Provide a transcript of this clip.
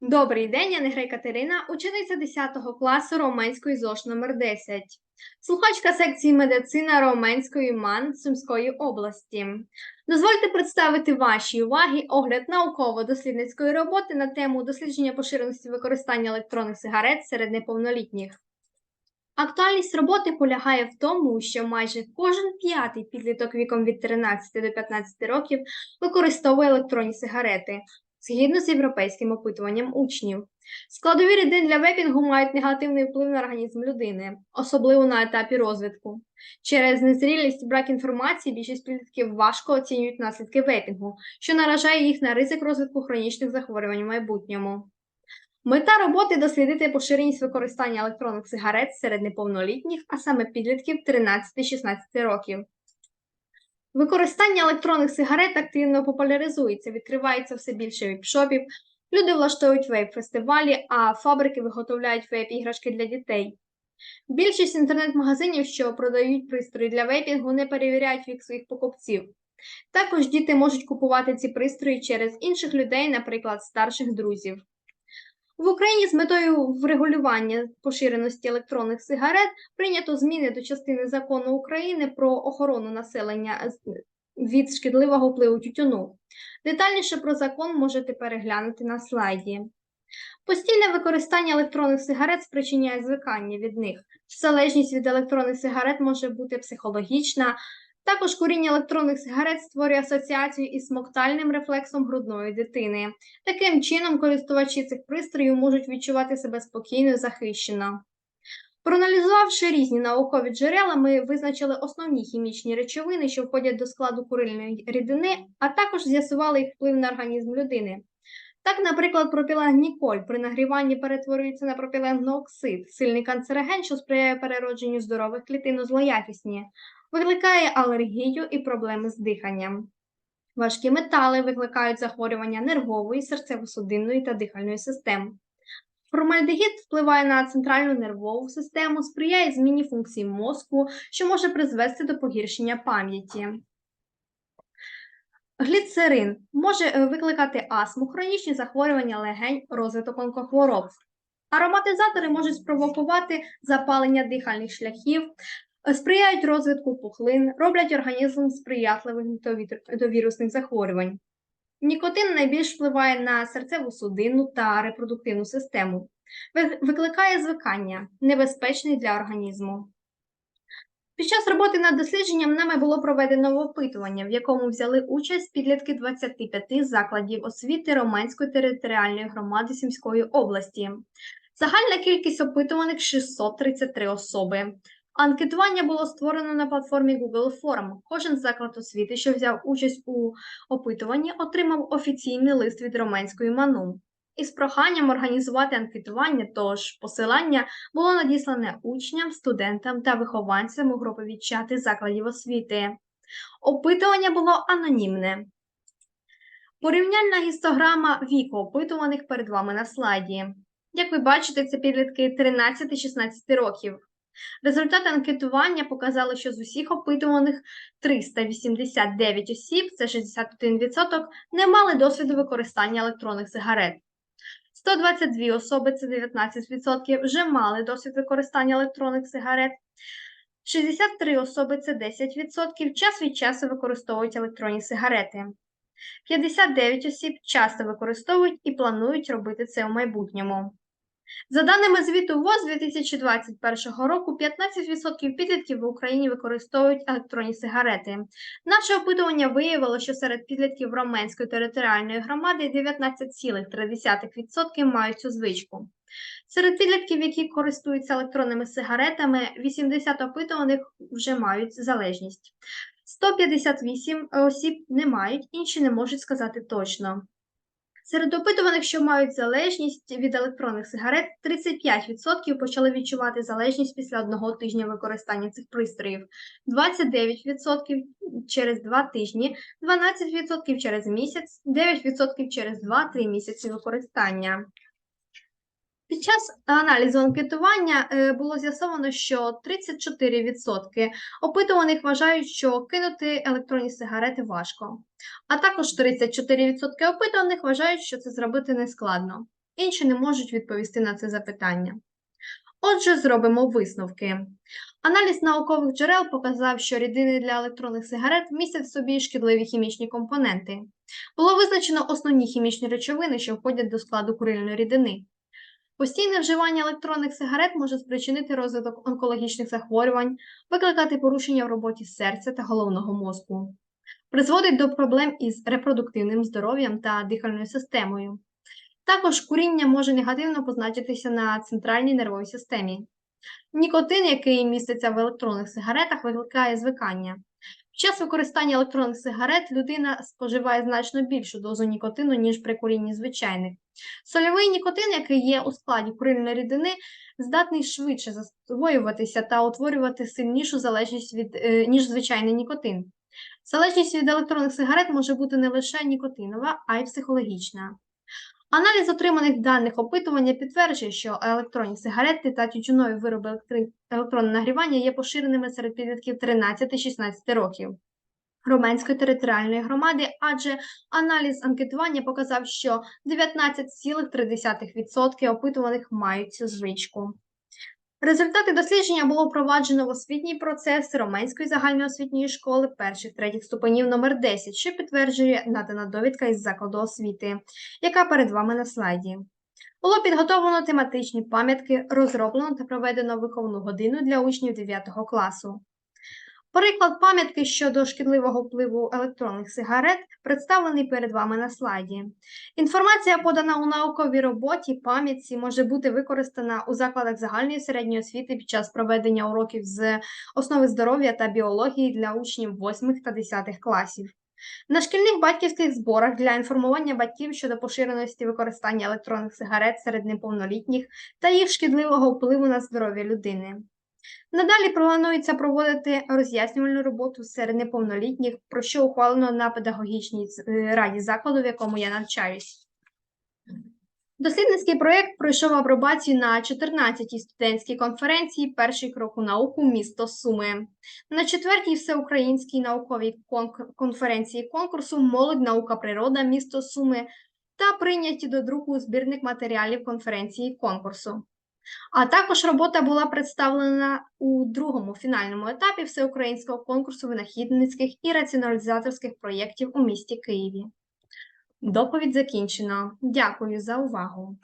Добрий день, я Негрей Катерина, учениця 10 класу Романської ЗОШ номер 10 слухачка секції медицина Романської МАН Сумської області. Дозвольте представити вашій увазі огляд науково-дослідницької роботи на тему дослідження поширеності використання електронних сигарет серед неповнолітніх. Актуальність роботи полягає в тому, що майже кожен п'ятий підліток віком від 13 до 15 років використовує електронні сигарети, згідно з європейським опитуванням учнів. Складові рідини для вейпінгу мають негативний вплив на організм людини, особливо на етапі розвитку. Через незрілість брак інформації більшість підлітків важко оцінюють наслідки вейпінгу, що наражає їх на ризик розвитку хронічних захворювань в майбутньому. Мета роботи дослідити поширеність використання електронних сигарет серед неповнолітніх, а саме підлітків 13-16 років. Використання електронних сигарет активно популяризується, відкривається все більше вейп-шопів, люди влаштовують вейп-фестивалі, а фабрики виготовляють вейп-іграшки для дітей. Більшість інтернет-магазинів, що продають пристрої для вейпінгу, не перевіряють вік своїх покупців. Також діти можуть купувати ці пристрої через інших людей, наприклад, старших друзів. В Україні з метою врегулювання поширеності електронних сигарет прийнято зміни до частини закону України про охорону населення від шкідливого впливу тютюну. Детальніше про закон можете переглянути на слайді. Постійне використання електронних сигарет спричиняє звикання від них. Залежність від електронних сигарет може бути психологічна. Також куріння електронних сигарет створює асоціацію із смоктальним рефлексом грудної дитини. Таким чином, користувачі цих пристроїв можуть відчувати себе спокійно і захищено. Проаналізувавши різні наукові джерела, ми визначили основні хімічні речовини, що входять до складу курильної рідини, а також з'ясували їх вплив на організм людини. Так, наприклад, пропіленгліколь при нагріванні перетворюється на пропіленглооксид, сильний канцероген, що сприяє переродженню здорових клітин у злоякісні, викликає алергію і проблеми з диханням. Важкі метали викликають захворювання нервової, серцево-судинної та дихальної систем. Формальдегід впливає на центральну нервову систему, сприяє зміні функцій мозку, що може призвести до погіршення пам'яті. Гліцерин може е, викликати астму, хронічні захворювання легень, розвиток онкохвороб. Ароматизатори можуть спровокувати запалення дихальних шляхів, сприяють розвитку пухлин, роблять організм сприятливим до вірусних захворювань. Нікотин найбільш впливає на серцеву судинну та репродуктивну систему, викликає звикання, небезпечний для організму. Під час роботи над дослідженням нами було проведено опитування, в якому взяли участь підлітки 25 закладів освіти Романської територіальної громади Сімської області. Загальна кількість опитуваних 633 особи. Анкетування було створено на платформі Google Form. Кожен заклад освіти, що взяв участь у опитуванні, отримав офіційний лист від Романської МАНУ. Із проханням організувати анкетування, тож посилання було надіслане учням, студентам та вихованцям у групові чати закладів освіти. Опитування було анонімне. Порівняльна гістограма віку опитуваних перед вами на слайді. Як ви бачите, це підлітки 13-16 років. Результати анкетування показали, що з усіх опитуваних 389 осіб, це 61%, не мали досвіду використання електронних сигарет. 122 особи, це 19%, вже мали досвід використання електронних сигарет. 63 особи, це 10%, час від часу використовують електронні сигарети. 59 осіб часто використовують і планують робити це у майбутньому. За даними звіту ВОЗ 2021 року, 15% підлітків в Україні використовують електронні сигарети. Наше опитування виявило, що серед підлітків Роменської територіальної громади 19,3% мають цю звичку. Серед підлітків, які користуються електронними сигаретами, 80 опитуваних вже мають залежність. 158 осіб не мають, інші не можуть сказати точно. Серед опитуваних, що мають залежність від електронних сигарет, 35% почали відчувати залежність після одного тижня використання цих пристроїв, 29% через два тижні, 12% через місяць, 9% через 2-3 місяці використання. Під час аналізу анкетування е, було з'ясовано, що 34% опитуваних вважають, що кинути електронні сигарети важко, а також 34% опитуваних вважають, що це зробити нескладно. інші не можуть відповісти на це запитання. Отже, зробимо висновки. Аналіз наукових джерел показав, що рідини для електронних сигарет містять в собі шкідливі хімічні компоненти. Було визначено основні хімічні речовини, що входять до складу курильної рідини. Постійне вживання електронних сигарет може спричинити розвиток онкологічних захворювань, викликати порушення в роботі серця та головного мозку, призводить до проблем із репродуктивним здоров'ям та дихальною системою. Також куріння може негативно позначитися на центральній нервовій системі. Нікотин, який міститься в електронних сигаретах, викликає звикання. Час використання електронних сигарет людина споживає значно більшу дозу нікотину, ніж при курінні звичайних. Сольовий нікотин, який є у складі курильної рідини, здатний швидше засвоюватися та утворювати сильнішу залежність від, е, ніж звичайний нікотин. Залежність від електронних сигарет може бути не лише нікотинова, а й психологічна. Аналіз отриманих даних опитування підтверджує, що електронні сигарети та тютюнові вироби електронного нагрівання є поширеними серед підлітків 13-16 років. Романської територіальної громади, адже аналіз анкетування показав, що 19,3% опитуваних мають цю звичку. Результати дослідження було впроваджено в освітній процес Роменської загальноосвітньої школи перших третіх ступенів номер 10, що підтверджує надана довідка із закладу освіти, яка перед вами на слайді. Було підготовлено тематичні пам'ятки, розроблено та проведено виховну годину для учнів 9 класу. Приклад пам'ятки щодо шкідливого впливу електронних сигарет представлений перед вами на слайді. Інформація, подана у науковій роботі, пам'ятці може бути використана у закладах загальної середньої освіти під час проведення уроків з основи здоров'я та біології для учнів 8 та 10 класів. На шкільних батьківських зборах для інформування батьків щодо поширеності використання електронних сигарет серед неповнолітніх та їх шкідливого впливу на здоров'я людини. Надалі планується проводити роз'яснювальну роботу серед неповнолітніх, про що ухвалено на педагогічній е, раді закладу, в якому я навчаюсь. Дослідницький проєкт пройшов апробацію на 14-й студентській конференції Перший крок у науку місто Суми, на 4-й всеукраїнській науковій конференції конкурсу Молодь, наука, природа, місто Суми та прийняті до друку збірник матеріалів конференції конкурсу. А також робота була представлена у другому фінальному етапі всеукраїнського конкурсу винахідницьких і раціоналізаторських проєктів у місті Києві. Доповідь закінчено. Дякую за увагу.